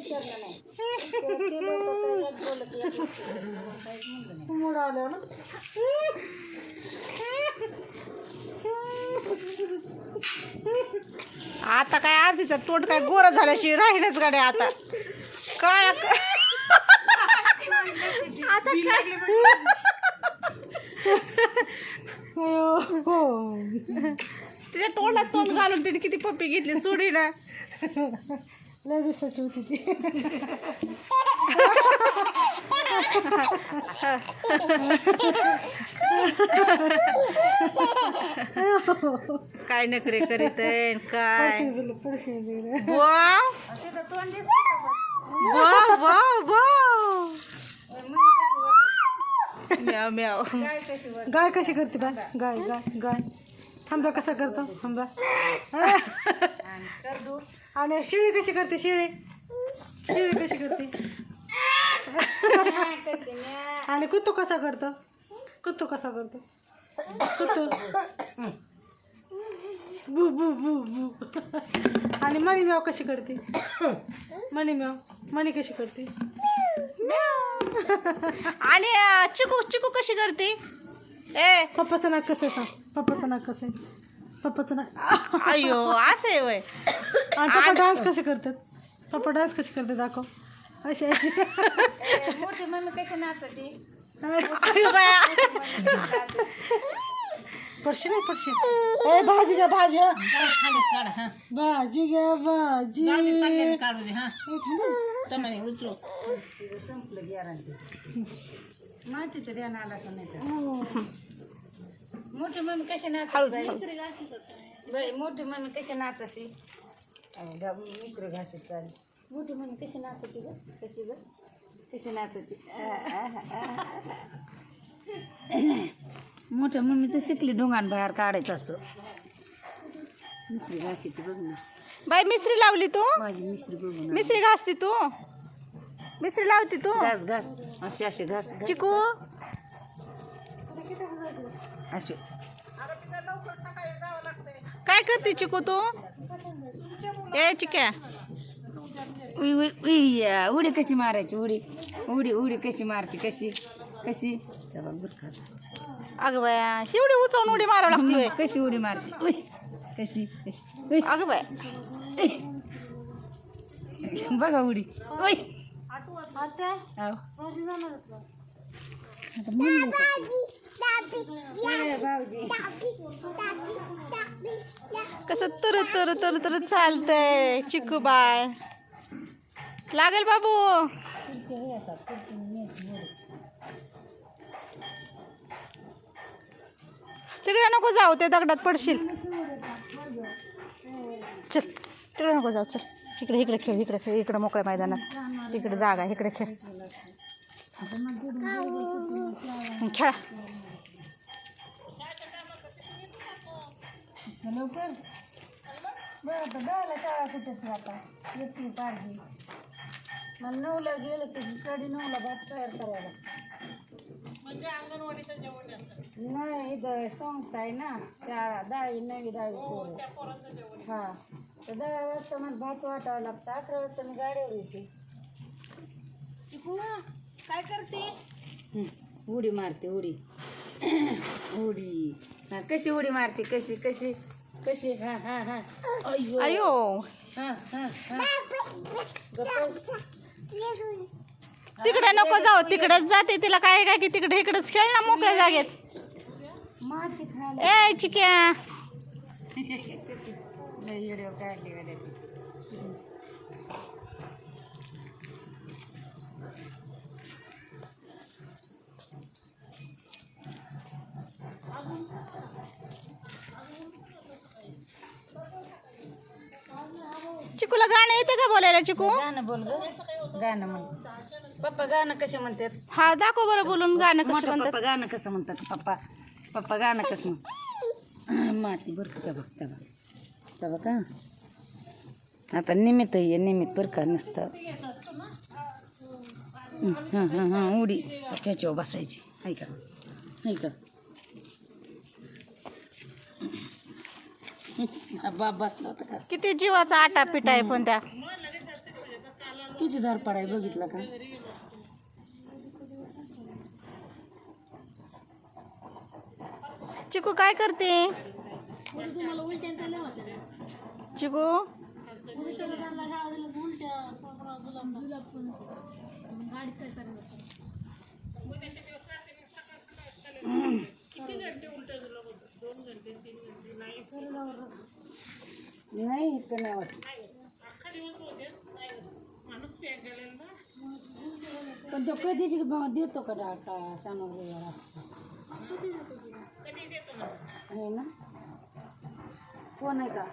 विचारलं नाही आलं ना आता काय आरतीचं तोंड काय गोर झाल्याशिवाय राहिलंच गाड्या आता? काय आता काय? तिच्या तोंडात तोंड घालून तिने किती पप्पी घेतली सोडी ना. लय दिवसाची होती ती. काय नखरे करीत आहे, काय? वाव? वाव वाव वाव. म्याव म्याव. गाय कशी वरडते. गाय कशी करते बाय गाय गाय गाय. थांबा कसा करतो? थांबा. आणि शिळी कशी करते शिळी? शिळी कशी करते. आणि कुत्तू कसा करतो? कुत्तू कसा करतो? कुत्तू. बू बू बू बू. आणि मणी म्याव कशी करते? मणी म्याव मणी कशी करते? आणि चिकू चिकू कशी करते? ए. पप्पाचं नाक कसं आहे सांग? पप्पाचं नाक कसं आहे? पप्पाचं नाक अयो असं आहे वय. आणि पप्पा डान्स कसे करतात? पप्पा डान्स कसे करतात दाखव. ए, मोठी मम्मी कशी नाचते पडशी नाही पडशी. ए भाजी घ्या भाजी हा. भाजी घ्या भाजी. तिचं संपलं गॅरंटी मातीचं ध्यान आला असं नाही. मोठी मम्मी कशी नाचते बाई? मोठी मम्मी कशी नाचते मिश्र घासत चालेल. मोठी मम्मी कशी नाचते ग? कशी ग? कशी नाचते मोठ्या मम्मी तर शिकली डोंगान बाहेर काढायचं असं. मिश्री घासते बघ ना. बाई मिसरी लावली तू? माझी मिश्री बघ मिसरी घासती तू? मिसरी लावती तू? घास घास. असे घास घास. चिकू? असे काय करते चिकू तू? ए चिक्या. उडी कशी मारायची उडी. उडी उडी कशी मारते कशी कशी. अगं बाया एवढी उचवून उडी मारावं लागते. कशी उडी मारते? कशी कशी अगं बाय. बघा उडी. का? आता भाऊजी. कसं तर तर तर तर चालतंय चिकू बाळ. लागेल बाबू. तिकडे नको जाऊ ते दगडात पडशील. चल तिकडे नको जाऊ चल. इकडे इकडे खेळ इकडे खेळ इकडे मोकळ्या मैदानात. इकडे जागा आहे, इकडे खेळ. खेळा. लवकर. बरं आता दहाला शाळा सुटत आता. येते पारजी मला नऊला गेलं की साडे नऊला भात तयार करायला. नाही इथं संस्था आहे ना शाळा. दहावी नवी दहावी पोरं. हां. तर दहा वाजता मला भात वाटावं लागतं. अकरा वाजता मी गाडीवर येते. चिकू काय करते? उडी मारते उडी. उडी. हा कशी उडी मारते कशी कशी कशी? हा हा हा. अय्यो. अयो हा हा हा. तिकडे नको जाऊ तिकडेच जाते तिला काय काय की तिकडे इकडेच खेळ ना मोकळ्या जागेत. माती खायला ए चिक्या. काढली चिकूला गाणं येते का बोलायला चिकू? गाणं बोल ग. गाणं म्हण. पप्पा गाणं कसं म्हणतात? हा दाखव बरं बोलून गाणं कसं मोठा म्हणतात. पप्पा गाणं कसं म्हणतात पप्पा? पप्पा गाणं कसं म्हण माती बरं का बघ तेव्हा तेव्हा का? आता निमित्त ये निमित्त बरं का नसतं. हां हां हां उडी. त्याच्यावर बसायची. ऐका ऐका बाप बसला होता का? किती जीवाचा आटा पिटा आहे पण त्या. किती दार पडाय बघितलं का? चिकू काय करते? चिकू? नाही इतकं नाही होत. पण तो कधी बी देतो का डाळ का शनिवार हे ना? कोण आहे का?